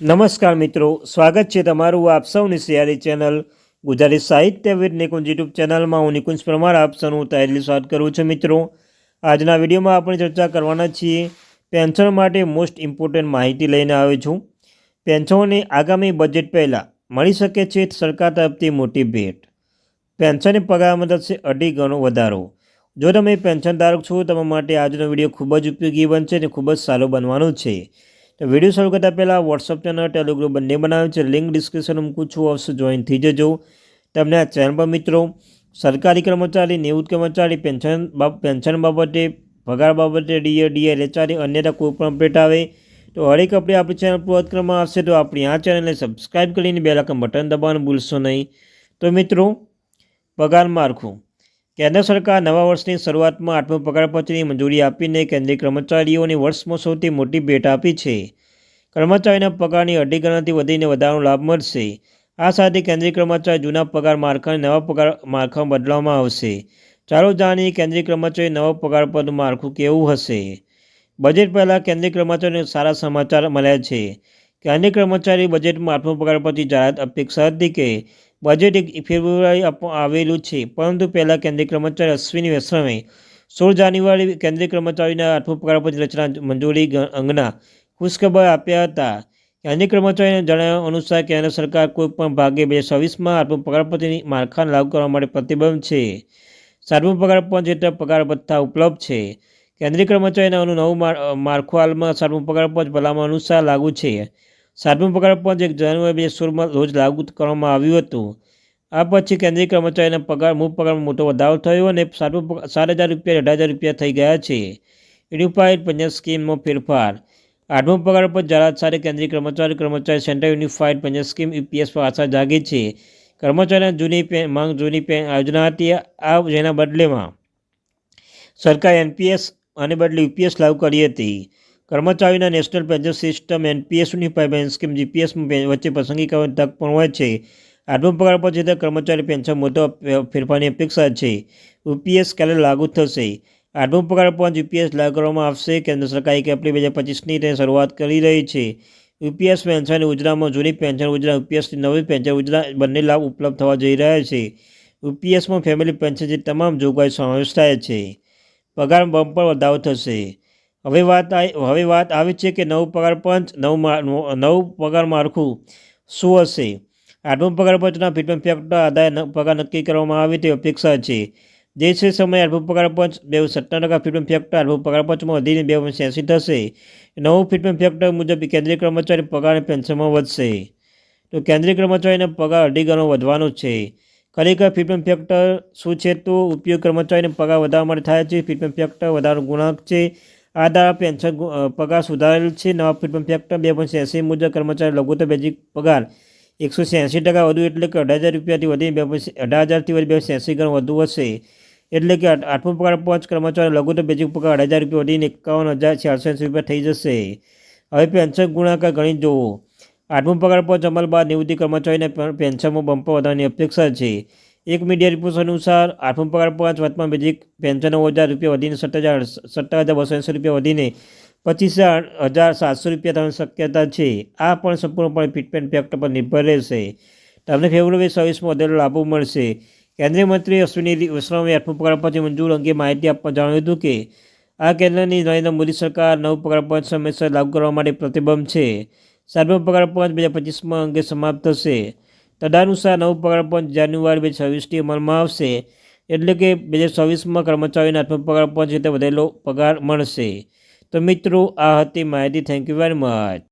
નમસ્કાર મિત્રો, સ્વાગત છે તમારું આપ સૌની સિયારી ચેનલ ગુજરાતી સાહિત્ય વિદ નિકુંજ યુટ્યુબ ચેનલમાં. હું નિકુંજ પરમાર, આપ સૌનું તૈયારી સ્વાગત કરું છું મિત્રો. આજના વિડીયોમાં આપણે ચર્ચા કરવાના છીએ પેન્શન માટે મોસ્ટ ઇમ્પોર્ટન્ટ માહિતી લઈને આવ્યો છું. પેન્શનોને આગામી બજેટ પહેલાં મળી શકે છે સરકાર તરફથી મોટી ભેટ. પેન્શનની પગારમાં થશે અઢી ગણો વધારો. જો તમે પેન્શન ધારક છો, તમારા માટે આજનો વીડિયો ખૂબ જ ઉપયોગી બનશે અને ખૂબ જ સારો બનવાનો છે. તો વીડિયો શરૂ કરતાં પહેલાં વોટ્સઅપ ચેનલ ટેલિગ્રુપ બંને બનાવ્યું છે. લિંક ડિસ્ક્રિપ્શન મૂકું છું. અવશ્ય જોઈન થઈ જજો. તમને આ ચેનલ પર મિત્રો સરકારી કર્મચારી, નિવૃત્ત કર્મચારી, પેન્શન પેન્શન બાબતે, પગાર બાબતે ડીએ ડીએ રેચારી અન્યતા કોઈપણ અપડેટ આવે તો હરેક આપણે આપણી ચેનલ પૂર્વત કરવામાં આવશે. તો આપણી આ ચેનલને સબસ્ક્રાઈબ કરીને બે લાખ બટન દબાવવાનું ભૂલશો નહીં. તો મિત્રો, પગાર માળખું. કેન્દ્ર સરકાર નવા વર્ષની શરૂઆતમાં આઠમો પગાર પંચની મંજૂરી આપીને કેન્દ્રીય કર્મચારીઓને વર્ષમાં સૌથી મોટી ભેટ આપી છે. કર્મચારીના પગારની અઢી ગણાથી વધીને વધારાનો લાભ મળશે. આ સાથે કેન્દ્રીય કર્મચારી જૂના પગાર માળખાને નવા પગાર માળખામાં બદલવામાં આવશે. ચાલો જાણીએ કેન્દ્રીય કર્મચારી નવા પગાર પદ માળખું કેવું હશે. બજેટ પહેલાં કેન્દ્રીય કર્મચારીને સારા સમાચાર મળ્યા છે. કેન્દ્રીય કર્મચારી બજેટમાં આઠમો પગાર પછી જાહેરાત અપેક્ષા હતી કે બજેટ એક ફેબ્રુઆરી આવેલું છે. પરંતુ પહેલાં કેન્દ્રીય કર્મચારી અશ્વિની વૈષ્ણવે સોળ જાન્યુઆરી કેન્દ્રીય કર્મચારીના આઠમો પગાર પછી રચના મંજૂરી અંગના ખુશખબર આપ્યા હતા. કેન્દ્રીય કર્મચારીના જણાવ્યા અનુસાર કેન્દ્ર સરકાર કોઈપણ ભાગે બે છવ્વીસમાં આઠમો પગાર પછીની માળખાને લાગુ કરવા માટે પ્રતિબંધ છે. સાતમું પગારપંચ હેઠળ પગાર ભથ્થા ઉપલબ્ધ છે. કેન્દ્રીય કર્મચારીના નવું માળખું હાલમાં સાતમું પગારપંચ ભલામણ અનુસાર લાગુ છે. સાતમો પગાર પંચ એક જાન્યુઆરી બે સોળમાં રોજ લાગુ કરવામાં આવ્યું હતું. આ પછી કેન્દ્રીય કર્મચારીના પગાર, મૂળ પગારમાં મોટો વધારો થયો અને સાતમો સાત હજાર રૂપિયા, અઢાર હજાર રૂપિયા થઈ ગયા છે. યુનિફાઈડ પેન્શન સ્કીમમાં ફેરફાર. આઠમો પગાર પર જાહેરાત સાથે કેન્દ્રીય કર્મચારી કર્મચારી central unified pension scheme UPS પર આશા જાગી છે. કર્મચારીના જૂની માંગ જૂની યોજના હતી. આ જેના બદલેમાં સરકારે એનપીએસ અને બદલે યુપીએસ લાગુ કરી હતી. કર્મચારીઓના national pension system NPS unified pension scheme જીપીએસમાં વચ્ચે પસંદગી કરવાની તક પણ હોય છે. આઠમો પગાર પર જતા કર્મચારી પેન્શન મોટો ફેરફારની અપેક્ષા છે. યુપીએસ ક્યારે લાગુ થશે? આઠમો પગાર પર યુપીએસ લાગુ કરવામાં આવશે. કેન્દ્ર સરકાર એક એપ્રિલ બે હજાર પચીસની શરૂઆત કરી રહી છે. યુપીએસ પેન્શન યોજનામાં જૂની પેન્શન યોજના યુપીએસની નવી પેન્શન યોજના બંને લાભ ઉપલબ્ધ થવા જઈ રહ્યા છે. યુપીએસમાં ફેમિલી પેન્શન જે તમામ જોગવાઈ સમાવેશ થાય છે. પગાર બમ્પર વધારો થશે. હવે વાત હવે વાત આવી છે કે નવું પગાર પંચ, નવું નવું પગાર માળખું શું હશે? આઠમું પગાર પંચના ફીડબેક ફેક્ટર આધારે પગાર નક્કી કરવામાં આવે તેવી અપેક્ષા છે. જે છે સમયે આઠમું પગાર પંચ બે સત્તર ટકા ફીડબેક ફેક્ટર આઠમું પગાર પંચમાં વધીને બે એંસી થશે. નવું ફીડબેક ફેક્ટર મુજબ કેન્દ્રીય કર્મચારી પગાર અને પેન્શનમાં વધશે. તો કેન્દ્રીય કર્મચારીનો પગાર અઢી ગણો વધવાનો છે. ખરેખર ફીડબેક ફેક્ટર શું છે? તો ઉપયોગ કર્મચારીને પગાર વધારવા માટે થાય છે. ફીડબેક ફેક્ટર વધારો ગુણાંક છે. આ દ્વારા પેન્શન પગાર સુધારેલ છે. નવા ફીડબેક ફેક્ટર બે પોઈન્ટ એંસી મુજબ કર્મચારી લઘુત્તમ બેઝિક પગાર એકસો એંસી ટકા વધુ એટલે કે અઢાર હજાર રૂપિયાથી વધી બે અઢાર હજારથી વધી બે એંસી ગણો વધુ હશે. એટલે કે આઠમો પગાર પાંચ કર્મચારી લઘુત્તમ બેઝિક પગાર અઢાર હજાર રૂપિયા વધીને એકાવન હજાર ચારસો એંસી રૂપિયા થઈ જશે. હવે પેન્શન ગુણાકાર ગણી જુઓ. આઠમો પગાર પાંચ અમલ બાદ નિવૃત્તિ કર્મચારીને પેન્શનમાં બમ્પર વધારવાની અપેક્ષા છે. એક મીડિયા રિપોર્ટ અનુસાર આઠમો પગાર પાંચ, વર્તમાન બેઝિક પેન્શન હજાર રૂપિયા વધીને સત્તર હજાર સત્તર હજાર બસો એંસી રૂપિયા વધીને પચીસ હજાર સાતસો રૂપિયા થવાની શક્યતા છે. આ પણ સંપૂર્ણપણે ફિટમેન્ટ ફેક્ટર પર નિર્ભર રહેશે. તમને ફેબ્રુઆરી સર્વિસમાં વધેલો લાભો મળશે. કેન્દ્રીય મંત્રી અશ્વિની વૈષ્ણવે આઠમો પગાર પછી મંજૂર અંગે માહિતી આપવા જણાવ્યું હતું કે, આ કેન્દ્રની નરેન્દ્ર મોદી સરકાર નવ પગાર પંચ સમયસર લાગુ કરવા માટે પ્રતિબંધ છે. સાતમો પગાર પંચ બે હજાર પચીસમાં અંગે સમાપ્ત થશે. તદનુસાર નવું પગાર પંચ જાન્યુઆરી બે છવ્વીસથી અમલમાં આવશે. એટલે કે બે હજાર છવ્વીસમાં કર્મચારીને આઠમો પગાર પંચ રીતે વધેલો પગાર મળશે. તો મિત્રો, આ હતી માહિતી. Thank you very much